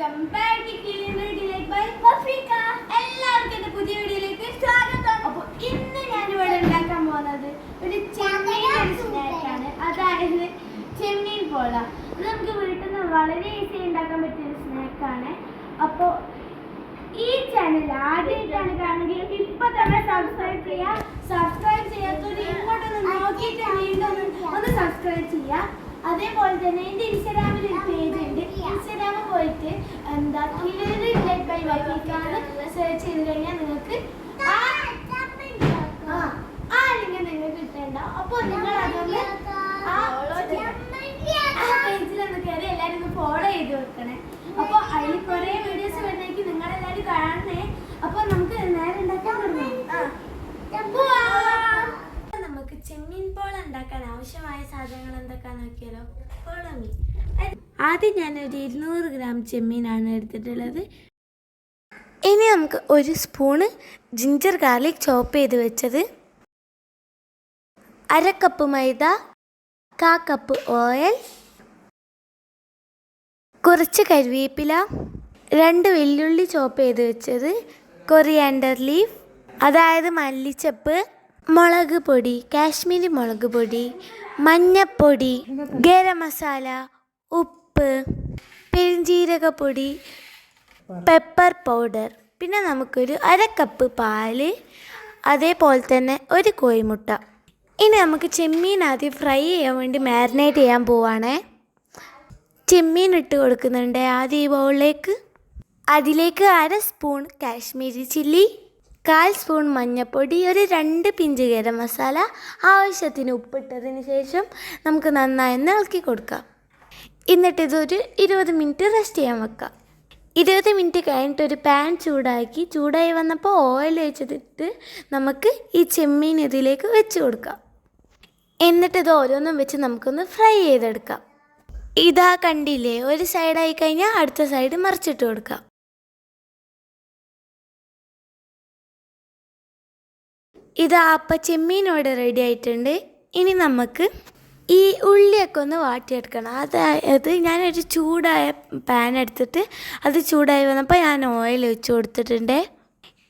Welcome back വീഡിയോയിലേക്ക് by വഫീക്ക എല്ലാവർക്കും എന്റെ പുതിയ വീഡിയോയിലേക്ക് സ്വാഗതം. അപ്പോൾ ഇന്ന് ഞാൻ ഇവിടെ ഉണ്ടാക്കാൻ പോകുന്നത് ഒരു ചെമ്മീൻ സ്നാക്കാണ്. അതായത് ചെമ്മീൻ പോള. അത് നമുക്ക് വീട്ടിൽ നിന്ന് വളരെ ഈസി ഉണ്ടാക്കാൻ പറ്റിയ ഒരു സ്നാക്കാണ്. അപ്പോൾ ഈ ചാനൽ ആദ്യമായിട്ടാണ് കാണുകയും ഇപ്പൊ തന്നെ സബ്സ്ക്രൈബ് ചെയ്യുക സബ്സ്ക്രൈബ് ചെയ്യാത്തവർ ഇങ്ങോട്ടൊന്ന് നോക്കിയിട്ട് വീണ്ടും ഒന്ന് സബ്സ്ക്രൈബ് ചെയ്യുക അതേപോലെ തന്നെ എന്റെ ഇൻസ്റ്റാഗ്രാമിൽ ഒരു പേജ് ഉണ്ട്. ഇൻസ്റ്റാഗ്രാമിൽ പോയിട്ട് എന്താ കിലറി ലെഡ് ബൈ വൈകാന്ന് സെർച്ച് ചെയ്ത് കഴിഞ്ഞാൽ നിങ്ങൾക്ക് ആ ലിങ്ക് നിങ്ങൾക്ക് കിട്ടേണ്ടാവും അപ്പോൾ നിങ്ങൾ അതൊന്ന് ആ പേജിലൊന്ന് കയറി എല്ലാവരും ഒന്ന് ഫോളോ ചെയ്ത് വെക്കണേ. അപ്പോൾ അതിൽ കുറേ വീഡിയോസ് വരുന്നേക്ക് നിങ്ങളെല്ലാവരും കാണണേ അപ്പോൾ നമുക്ക് നേരെ ഉണ്ടാക്കാൻ തുടങ്ങാം പോവാം. നമുക്ക് ചെമ്മീൻ പോള ഉണ്ടാക്കാൻ ആവശ്യമായ സാധനങ്ങൾ എന്തൊക്കെയാന്ന് നോക്കിയാലോ ഫോളോ മീ ആദ്യം ഞാനൊരു ഇരുന്നൂറ് ഗ്രാം ചെമ്മീനാണ് എടുത്തിട്ടുള്ളത്. ഇനി നമുക്ക് ഒരു സ്പൂണ് ജിഞ്ചർ ഗാർലിക് ചോപ്പ് ചെയ്ത് വെച്ചത്. അര കപ്പ് മൈദ കാ കപ്പ് ഓയിൽ കുറച്ച് കരിവേപ്പില രണ്ട് വെല്ലുള്ളി ചോപ്പ് ചെയ്ത് വെച്ചത് കൊറിയാൻഡർ ലീഫ് അതായത് മല്ലിച്ചപ്പ് മുളക് പൊടി കാശ്മീരി മുളക് പൊടി മഞ്ഞപ്പൊടി ഗരം മസാല ഉപ്പ് പെരുംജീരകപ്പൊടി പെപ്പർ പൗഡർ പിന്നെ നമുക്കൊരു അര കപ്പ് പാൽ അതേപോലെ തന്നെ ഒരു കോഴിമുട്ട. ഇനി നമുക്ക് ചെമ്മീൻ ആദ്യം ഫ്രൈ ചെയ്യാൻ വേണ്ടി മാരിനേറ്റ് ചെയ്യാൻ പോവാണേ. ചെമ്മീൻ ഇട്ട് കൊടുക്കുന്നുണ്ട് ആദ്യം ഈ ബൗളിലേക്ക്. അതിലേക്ക് അര സ്പൂൺ കാശ്മീരി ചില്ലി കാൽ സ്പൂൺ മഞ്ഞൾപ്പൊടി ഒരു രണ്ട് പിഞ്ച് ഗരം മസാല ആവശ്യത്തിന് ഉപ്പിട്ടതിന് ശേഷം നമുക്ക് നന്നായി ഇളക്കി കൊടുക്കാം. എന്നിട്ട് ഇതൊരു ഇരുപത് മിനിറ്റ് റെസ്റ്റ് ചെയ്യാൻ വെക്കാം. ഇരുപത് മിനിറ്റ് കഴിഞ്ഞിട്ട് ഒരു പാൻ ചൂടാക്കി ചൂടായി വന്നപ്പോൾ ഓയിൽ ഒഴിച്ചിട്ട് നമുക്ക് ഈ ചെമ്മീൻ ഇതിലേക്ക് വെച്ച് കൊടുക്കാം. എന്നിട്ട് ഇത് ഓരോന്നും വെച്ച് നമുക്കൊന്ന് ഫ്രൈ ചെയ്തെടുക്കാം. ഇതാ കണ്ടില്ലേ ഒരു സൈഡായി കഴിഞ്ഞാൽ അടുത്ത സൈഡ് മറിച്ചിട്ട് കൊടുക്കാം. ഇതാ അപ്പം ചെമ്മീനോടെ റെഡി ആയിട്ടുണ്ട്. ഇനി നമുക്ക് ഈ ഉള്ളിയൊക്കെ ഒന്ന് വാട്ടിയെടുക്കണം. അതായത് ഞാനൊരു ചൂടായ പാൻ എടുത്തിട്ട് അത് ചൂടായി വന്നപ്പോൾ ഞാൻ ഓയിൽ ഒഴിച്ച് കൊടുത്തിട്ടുണ്ട്.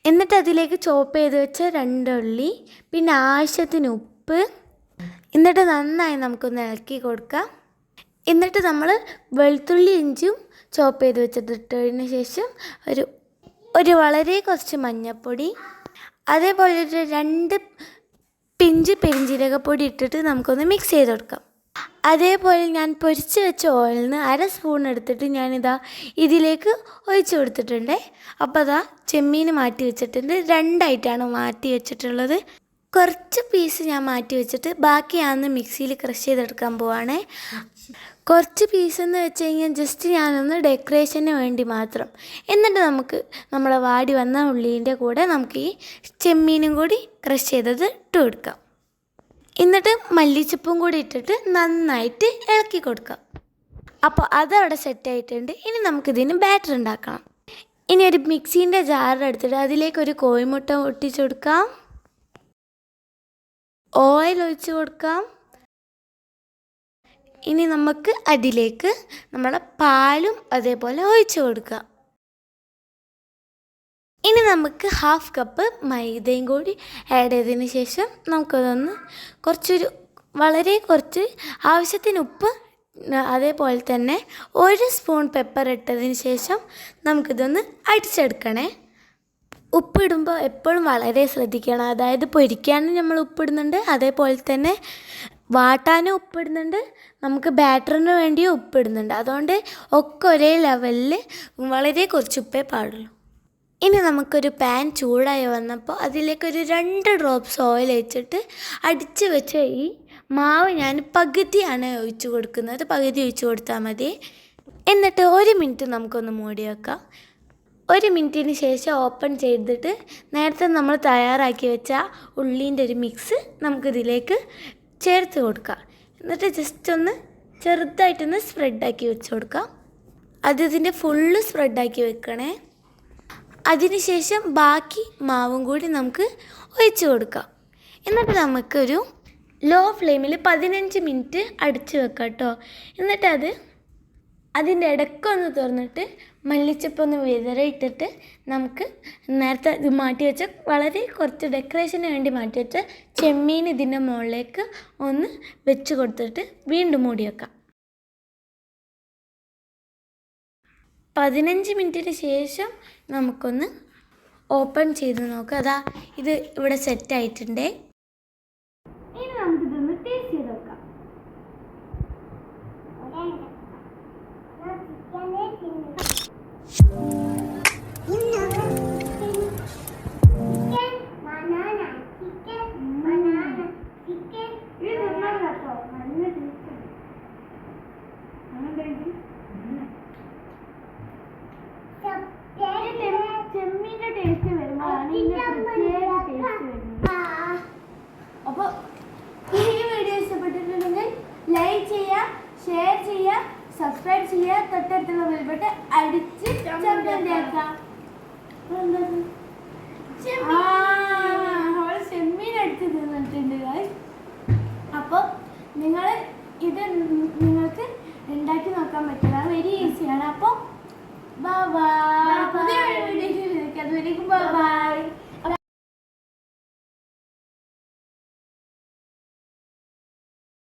എന്നിട്ട് അതിലേക്ക് ചോപ്പ് ചെയ്ത് വെച്ച രണ്ട് ഉള്ളി പിന്നെ ആവശ്യത്തിന് ഉപ്പ്. എന്നിട്ട് നന്നായി നമുക്കൊന്ന് ഇളക്കി കൊടുക്കാം. എന്നിട്ട് നമ്മൾ വെളുത്തുള്ളി ഇഞ്ചും ചോപ്പ് ചെയ്ത് വെച്ചിട്ടിട്ടതിന് ശേഷം ഒരു ഒരു വളരെ കുറച്ച് മഞ്ഞൾപ്പൊടി അതേപോലെ ഒരു രണ്ട് പിഞ്ച് പെരിഞ്ജീരകപ്പൊടി ഇട്ടിട്ട് നമുക്കൊന്ന് മിക്സ് ചെയ്ത് കൊടുക്കാം. അതേപോലെ ഞാൻ പൊരിച്ച് വെച്ച ഓയിലിൽ നിന്ന് അര സ്പൂൺ എടുത്തിട്ട് ഞാനിതാ ഇതിലേക്ക് ഒഴിച്ചു കൊടുത്തിട്ടുണ്ട്. അപ്പോൾ അതാ ചെമ്മീൻ മാറ്റി വെച്ചിട്ടുണ്ട്. രണ്ടായിട്ടാണ് മാറ്റി വെച്ചിട്ടുള്ളത്. കുറച്ച് പീസ് ഞാൻ മാറ്റി വെച്ചിട്ട് ബാക്കി ഞാനൊന്ന് മിക്സിയിൽ ക്രഷ് ചെയ്തെടുക്കാൻ പോവാണേ. കുറച്ച് പീസ് എന്ന് വെച്ച് കഴിഞ്ഞാൽ ജസ്റ്റ് ഞാനൊന്ന് ഡെക്കറേഷന് വേണ്ടി മാത്രം. എന്നിട്ട് നമുക്ക് നമ്മളെ വാടി വന്ന ഉള്ളീന്റെ കൂടെ നമുക്ക് ഈ ചെമ്മീനും കൂടി ക്രഷ് ചെയ്തത് ഇട്ട് കൊടുക്കാം. എന്നിട്ട് മല്ലിച്ചപ്പും കൂടി ഇട്ടിട്ട് നന്നായിട്ട് ഇളക്കി കൊടുക്കാം. അപ്പോൾ അതവിടെ സെറ്റായിട്ടുണ്ട് ഇനി നമുക്കിതിന് ബാറ്റർ ഉണ്ടാക്കണം. ഇനി ഒരു മിക്സീന്റെ ജാറെടുത്തിട്ട് അതിലേക്ക് ഒരു കോഴിമുട്ട ഒട്ടിച്ചു കൊടുക്കാം. ഓയിൽ ഒഴിച്ച് കൊടുക്കാം. ഇനി നമുക്ക് അതിലേക്ക് നമ്മളെ പാലും അതേപോലെ ഒഴിച്ച് കൊടുക്കുക. ഇനി നമുക്ക് ഹാഫ് കപ്പ് മൈദയും കൂടി ആഡ് ചെയ്തതിന് ശേഷം നമുക്കതൊന്ന് കുറച്ചൊരു വളരെ കുറച്ച് ആവശ്യത്തിന് ഉപ്പ് അതേപോലെ തന്നെ ഒരു സ്പൂൺ പെപ്പർ ഇട്ടതിന് ശേഷം നമുക്കിതൊന്ന് അടിച്ചെടുക്കണേ. ഉപ്പിടുമ്പോൾ എപ്പോഴും വളരെ ശ്രദ്ധിക്കണം. അതായത് പൊരിക്കാനും നമ്മൾ ഉപ്പിടുന്നുണ്ട് അതേപോലെ തന്നെ വാട്ടാനും ഉപ്പിടുന്നുണ്ട്. നമുക്ക് ബാറ്ററിന് വേണ്ടി ഉപ്പിടുന്നുണ്ട്. അതുകൊണ്ട് ഒക്കെ ഒരേ ലെവലിൽ വളരെ കുറച്ച് ഉപ്പേ പാടുള്ളൂ. ഇനി നമുക്കൊരു പാൻ ചൂടായി വന്നപ്പോൾ അതിലേക്കൊരു രണ്ട് ഡ്രോപ്സ് ഓയിൽ വെച്ചിട്ട് അടിച്ച് വെച്ച ഈ മാവ് ഞാൻ പകുതിയാണ് ഒഴിച്ചു കൊടുക്കുന്നത്. പകുതി ഒഴിച്ചു കൊടുത്താൽ മതി. എന്നിട്ട് ഒരു മിനിറ്റ് നമുക്കൊന്ന് മൂടി വെക്കാം. ഒരു മിനിറ്റിന് ശേഷം ഓപ്പൺ ചെയ്തിട്ട് നേരത്തെ നമ്മൾ തയ്യാറാക്കി വെച്ച ഉള്ളീന്റെ ഒരു മിക്സ് നമുക്കിതിലേക്ക് ചേർത്ത് കൊടുക്കുക. എന്നിട്ട് ജസ്റ്റ് ഒന്ന് ചെറുതായിട്ടൊന്ന് സ്പ്രെഡാക്കി വെച്ച് കൊടുക്കുക. അത് ഇതിന്റെ ഫുള്ള് സ്പ്രെഡാക്കി വെക്കണേ. അതിനുശേഷം ബാക്കി മാവും കൂടി നമുക്ക് ഒഴിച്ച് കൊടുക്കാം. എന്നിട്ട് നമുക്കൊരു ലോ ഫ്ലെയിമിൽ പതിനഞ്ച് മിനിറ്റ് അടിച്ചു വെക്കാം കേട്ടോ എന്നിട്ടത് അതിന്റെ ഇടയ്ക്കൊന്ന് തുറന്നിട്ട് മല്ലിച്ചപ്പൊന്ന് വിതറിയിട്ടിട്ട് നമുക്ക് നേരത്തെ ഇത് മാറ്റി വെച്ച വളരെ കുറച്ച് ഡെക്കറേഷന് വേണ്ടി മാറ്റി വെച്ച ചെമ്മീൻ ഇതിന്റെ മുകളിലേക്ക് ഒന്ന് വെച്ച് കൊടുത്തിട്ട് വീണ്ടും മൂടി വെക്കാം. പതിനഞ്ച് മിനിറ്റിന് ശേഷം നമുക്കൊന്ന് ഓപ്പൺ ചെയ്ത് നോക്കുക അതാ ഇത് ഇവിടെ സെറ്റ് ആയിട്ടുണ്ട്. ഇനി നമുക്കിതൊന്ന് ടേസ്റ്റ് ചെയ്ത് നോക്കാം ഇത് തിന്നാൻ കേട്ടോ നല്ല ടേസ്റ്റ് ചെമ്മീന്റെ ടേസ്റ്റ് വരുമ്പോഴാണ് ഇതിന്റെ പ്രത്യേക ടേസ്റ്റ് വരുന്നത് അപ്പോൾ ഈ വീഡിയോ ഇഷ്ടപ്പെട്ടിട്ടുണ്ടെങ്കിൽ ലൈക്ക് ചെയ്യുക ഷെയർ ചെയ്യുക സബ്സ്ക്രൈബ് ചെയ്യുക തൊട്ടടുത്തുള്ള ബെൽബട്ട് അടിച്ച് ചെമ്മീൻ അടിച്ച് തിന്നിട്ടുണ്ട്. അപ്പോൾ നിങ്ങൾ ഇത് നിങ്ങൾക്ക് ഉണ്ടാക്കി നോക്കാൻ പറ്റില്ല. വെരി ഈസിയാണ് അപ്പോൾ അതുവരേക്കും ബൈ